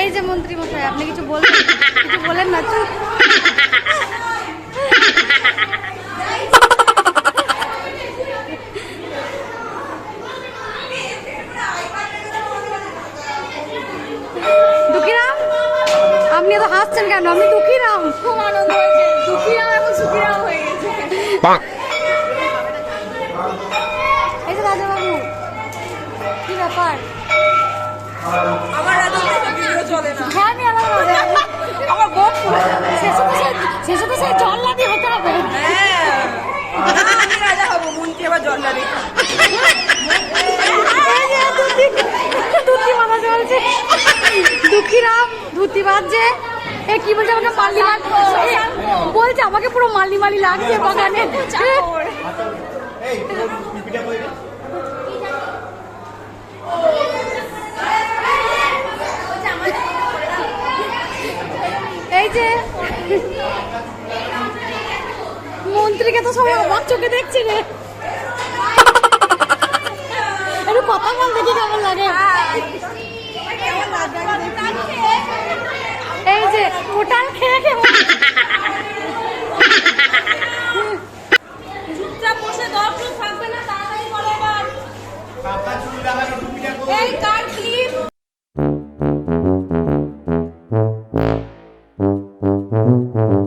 এই যে মন্ত্রী মশাই আপনি কিছু বলেন? কিছু বলেন না চুপ। আপনি এত হাসছেন কেন? আমি দুঃখীরাম খুব আনন্দ হয়েছে। দুঃখীরাও এখন সুখীরাও হয়ে গেছে। এই যে রাজাবাবু কি ব্যাপার? আমার ভিডিও চলে না। হ্যাঁ আমি আমার রাজাবাবু আমার গোপ ফুলে শেষে তো সেই শেষে তো সেই জল লাগিয়ে হতে হবে। হ্যাঁ। আমি রাজা হব মন্ত্রী আবার জল লাগে এই যে ধুতি ধুতি দুঃখীরাম ধুতি বাজছে এ কি বলছে আমাকে? মালি বলছে আমাকে পুরো মালি মালি লাগছে বাগানে। এই যে, মন্ত্রীকে তো সবাই অবাক চোখে দেখছি রে। একটু কথা বল দেখি কেমন লাগে। কোটাল খেয়ে খেয়ে চুপচাপ বসে দর্শক থাকবে না তাড়াতাড়ি বলে এবার। পাপা চুল লাগানো টুপিটা কই এই কার clip Thank you.